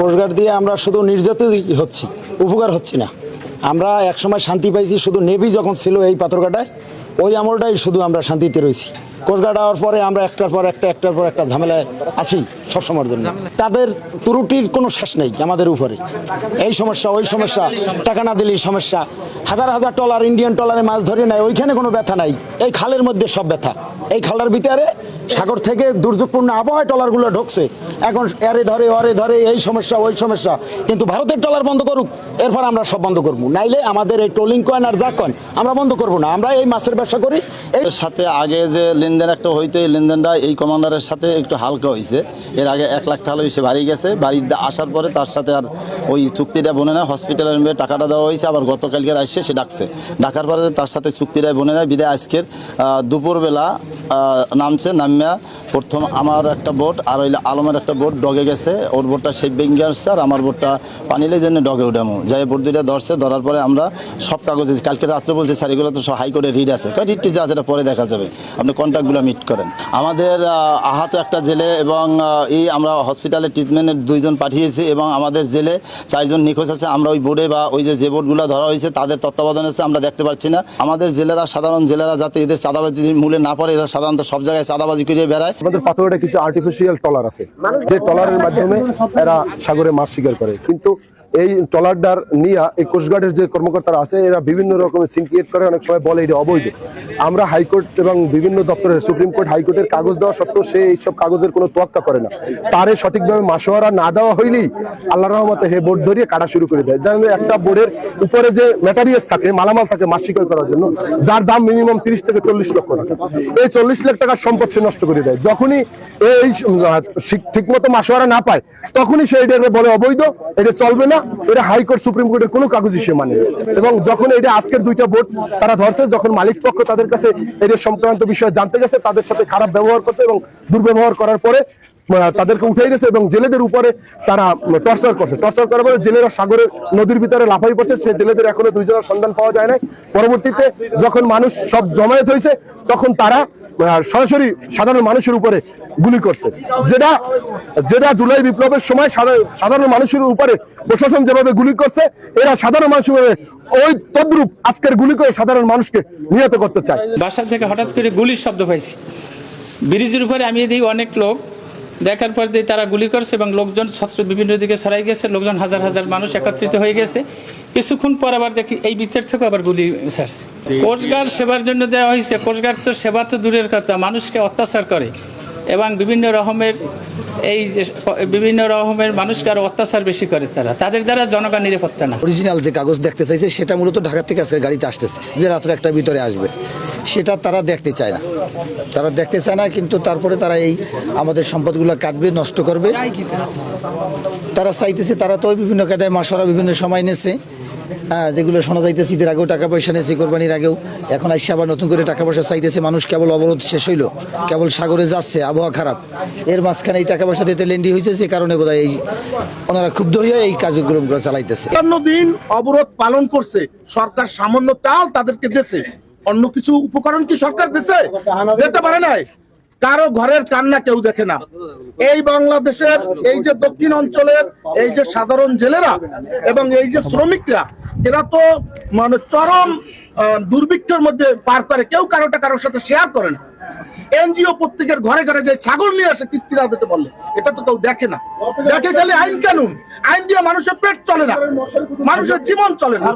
Coast guard দিয়ে আমরা শুধু নির্যাতিত হচ্ছি, উপকার হচ্ছি না। আমরা একসময় শান্তি পাইছি শুধু নেভি যখন ছিল এই পাথরঘাটায়, ওই আমলটাই শুধু আমরা শান্তিতে রয়েছি কোস্টগার্ড হওয়ার পরে আমরা একটার পর একটা, একটার পর একটা ঝামেলায় আছি সবসময়ের জন্য। তাদের ত্রুটির কোনো শেষ নেই আমাদের উপরে। এই সমস্যা, ওই সমস্যা, টাকা না দিলেই সমস্যা। হাজার হাজার টলার, ইন্ডিয়ান টলারে মাছ ধরে নেয়, ওইখানে কোনো ব্যথা নাই। এই খালের মধ্যে সব ব্যথা। এই খালটার ভিতরে সাগর থেকে দুর্যোগপূর্ণ আবহাওয়ায় টলারগুলো ঢুকছে। এখন এরে ধরে অরে ধরে, এই সমস্যা, ওই সমস্যা। কিন্তু ভারতের টলার বন্ধ করুক, এরপর আমরা সব বন্ধ করব। নাইলে আমাদের এই টোলিং কয়েন আর যা কয়েন আমরা বন্ধ করব না। আমরা এই মাছের ব্যবসা করি। এর সাথে আগে যে লেনদেন একটা হইতো এই লেনদেনটা এই কমান্ডারের সাথে একটু হালকা হয়েছে এর আগে এক লাখ টাকা সে বাড়ি গেছে। বাড়িতে আসার পরে তার সাথে আর ওই চুক্তিটা বনে না হসপিটালের মেয়ে টাকাটা দেওয়া হয়েছে আবার গতকালকে আসছে, সে ডাকছে। ডাকার পরে তার সাথে চুক্তিটা বনে না বিদায় আজকের দুপুরবেলা নামছে, নামিয়া প্রথম আমার একটা বোট আর ওই আলমের একটা বোট ডগে গেছে। ওর বোটটা সেই বেঙ্গে আসছে আর আমার বোটটা পানিলে জন্য ডগে উঠামো যাই বোট দুইটা ধরছে, ধরার পরে আমরা সব কাগজে কালকে রাত্রে বলছে, স্যার, এগুলো তো হাইকোর্টে রিড আছে। রিডটি যা সেটা পরে দেখা যাবে। আপনি কন্ট্যাক্টগুলো মিট করেন। আমাদের আহত একটা জেলে এবং এই আমরা হসপিটালে ট্রিটমেন্টের দুইজন পাঠিয়েছি এবং আমাদের জেলে চারজন নিখোঁজ আছে। আমরা ওই বোর্ডে বা ওই যে যে বোর্ডগুলো ধরা হয়েছে, তাদের তত্ত্বাবধানে আছে, আমরা দেখতে পাচ্ছি না। আমাদের জেলেরা, সাধারণ জেলেরা যাতে এদের চাঁদাবাজি মূলে না পড়ে, এরা সাধারণত সব জায়গায় চাঁদাবাজি করে বেড়ায়। আমাদের পাথরে কিছু আর্টিফিশিয়াল টলার আছে। যে টলারের মাধ্যমে এরা সাগরে মাছ শিকার করে। কিন্তু এই টলারটার নিয়ে এই কোস্টগার্ডের যে কর্মকর্তারা আছে, এরা বিভিন্ন রকমের সিনক্রিয়েট করে, অনেক সময় বলে এটা অবৈধ। আমরা হাইকোর্ট এবং বিভিন্ন দপ্তরের সুপ্রিম কোর্ট, হাইকোর্টের কাগজ দেওয়া সত্ত্বেও সে এইসব কাগজের কোনো তোয়াক্কা করে না। তারে সঠিকভাবে মাসোয়ারা না দেওয়া হইলেই আল্লাহ রহমতে হে বোর্ড ধরিয়ে কাটা শুরু করে দেয়। জানেন একটা বোর্ডের উপরে যে ম্যাটারিয়ালস থাকে, মালামাল থাকে শিকার করার জন্য, যার দাম মিনিমাম তিরিশ থেকে চল্লিশ লক্ষ টাকা। এই চল্লিশ লাখ টাকার সম্পদ সে নষ্ট করে দেয়। যখনই এই ঠিক মতো মাসোয়ারা না পায়, তখনই সে এটা বলে অবৈধ, এটা চলবে না, এটা হাইকোর্ট, সুপ্রিম কোর্টের কোনো কাগজই সে মানে এবং যখন এটা আজকের দুইটা বোর্ড তারা ধরছে, যখন মালিক পক্ষ তাদের কাছে এটা সংক্রান্ত বিষয় জানতে গেছে, তাদের সাথে খারাপ ব্যবহার করছে এবং দুর্ব্যবহার করার পরে তাদেরকে উঠাই দিয়েছে এবং জেলেদের উপরে তারা টর্চার করছে। টর্চার করার পরে জেলেরা সাগরের নদীর ভিতরে লাফাই পড়ছে, সে জেলেদের এখনও দুইজনের সন্ধান পাওয়া যায় নাই। পরবর্তীতে যখন মানুষ সব জমায়েত হয়েছে, তখন তারা সরাসরি সাধারণ মানুষের উপরে গুলি করছে। যেটা যেটা জুলাই বিপ্লবের সময় সাধা- সাধারণ মানুষের উপরে প্রশাসন যেভাবে গুলি করছে, এরা সাধারণ মানুষের ওই তদ্রুপ আজকের গুলি করে সাধারণ মানুষকে নিহত করতে চায়। বাসা থেকে হঠাৎ করে গুলির শব্দ পাইছি। ব্রিজের উপরে আমি দেখি অনেক লোক দেখার পর দিয়ে তারা গুলি করছে এবং লোকজন ছত্র বিভিন্ন দিকে ছড়াই গেছে, লোকজন হাজার হাজার মানুষ একত্রিত হয়ে গেছে। কিছুক্ষণ পর আবার দেখি এই বিচার থেকে আবার গুলি ছাড়ছে। কোস্টগার্ড সেবার জন্য দেওয়া হয়েছে। কোস্টগার্ড তো সেবা তো দূরের কথা, মানুষকে অত্যাচার করে এবং বিভিন্ন রকমের এই বিভিন্ন রকমের মানুষকে আরও অত্যাচার বেশি করে তারা। তাদের দ্বারা জনগণ নিরাপত্তা না। অরিজিনাল যে কাগজ দেখতে চাইছে, সেটা মূলত ঢাকা থেকে আজকে গাড়িতে আসতেছে, যে রাত্রে একটা ভিতরে আসবে। সেটা তারা দেখতে চায় না। তারা দেখতে চায় না, কিন্তু তারপরে তারা এই আমাদের সম্পদগুলো কাটবে, নষ্ট করবে। তারা চাইতেছে, তারা তো বিভিন্ন কায়দায় মাসরা বিভিন্ন সময় নেছে। যেগুলো শোনা যাইতেছে ঈদের আগেও টাকা পয়সা নিয়েছে কোরবানির আগেও। এখন আসছে আবার নতুন করে টাকা পয়সা চাইতেছে, মানুষ কেবল অবরোধ শেষ হইল, কেবল সাগরে যাচ্ছে, আবহাওয়া খারাপ। এর মাঝখানে এই টাকা পয়সা দিতে লেন্ডি হয়েছে যে কারণে বোধ এই ওনারা ক্ষুব্ধ হয়ে এই কার্যক্রমগুলো চালাইতেছে। দিন অবরোধ পালন করছে, সরকার সামান্য চাল তাদেরকে দিয়েছে। অন্য কিছু উপকরণ কি সরকার দিছে? দিতে পারে নাই। কারও ঘরের কান্না কেউ দেখে না। এই বাংলাদেশের, এই যে দক্ষিণ অঞ্চলের, এই যে সাধারণ জেলেরা এবং এই যে শ্রমিকরা, এরা তো মানে চরম দুর্ভিক্ষের মধ্যে পার করে। কেউ কারোটা কারোর সাথে শেয়ার করে না। এনজিও প্রত্যেকের ঘরে ঘরে যে ছাগল নিয়ে আসে, কিস্তি না দিতে বললে এটা তো কেউ দেখে না। দেখে খালি আইন কানুন। আইন দিয়ে মানুষের পেট চলে না। মানুষের জীবন চলে না।